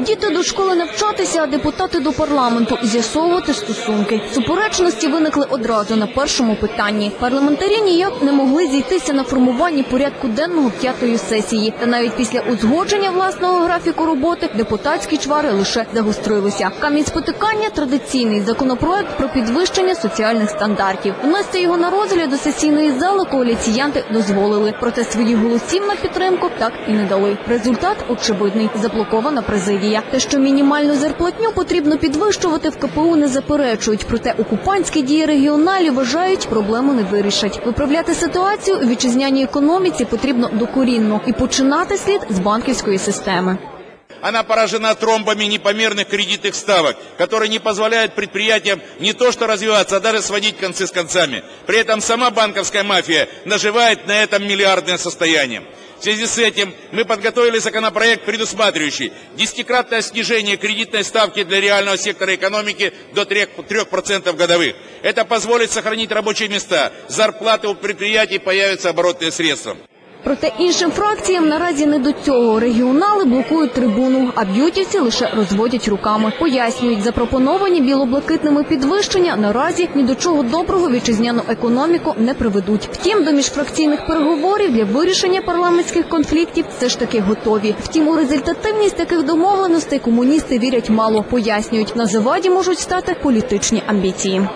Діти до школи навчатися, а депутати до парламенту з'ясовувати стосунки. Суперечності виникли одразу на першому питанні. Парламентарі ніяк не могли зійтися на формуванні порядку денного п'ятої сесії. Та навіть після узгодження власного графіку роботи депутатські чвари лише загострилися. Камінь спотикання традиційний законопроект про підвищення соціальних стандартів. Внести його на розгляд до сесійної зали коаліціянти дозволили. Проте своїх голосів на підтримку так і не дали. Результат очевидний заблокована президія Те, що мінімальну зарплатню потрібно підвищувати в КПУ, не заперечують. Проте окупантські дії регіоналів вважають, проблему не вирішать. Виправляти ситуацію у вітчизняній економіці потрібно докорінно і починати слід з банківської системи. Она поражена тромбами непомерных кредитных ставок, которые не позволяют предприятиям не то что развиваться, а даже сводить концы с концами. При этом сама банковская мафия наживает на этом миллиардное состояние. В связи с этим мы подготовили законопроект, предусматривающий десятикратное снижение кредитной ставки для реального сектора экономики до 3% годовых. Это позволит сохранить рабочие места, зарплаты у предприятий появятся оборотные средства. Проте іншим фракціям наразі не до цього. Регіонали блокують трибуну, а б'ютівці лише розводять руками. Пояснюють, запропоновані білоблакитними підвищення наразі ні до чого доброго вітчизняну економіку не приведуть. Втім, до міжфракційних переговорів для вирішення парламентських конфліктів все ж таки готові. Втім, у результативність таких домовленостей комуністи вірять мало. Пояснюють, на заваді можуть стати політичні амбіції.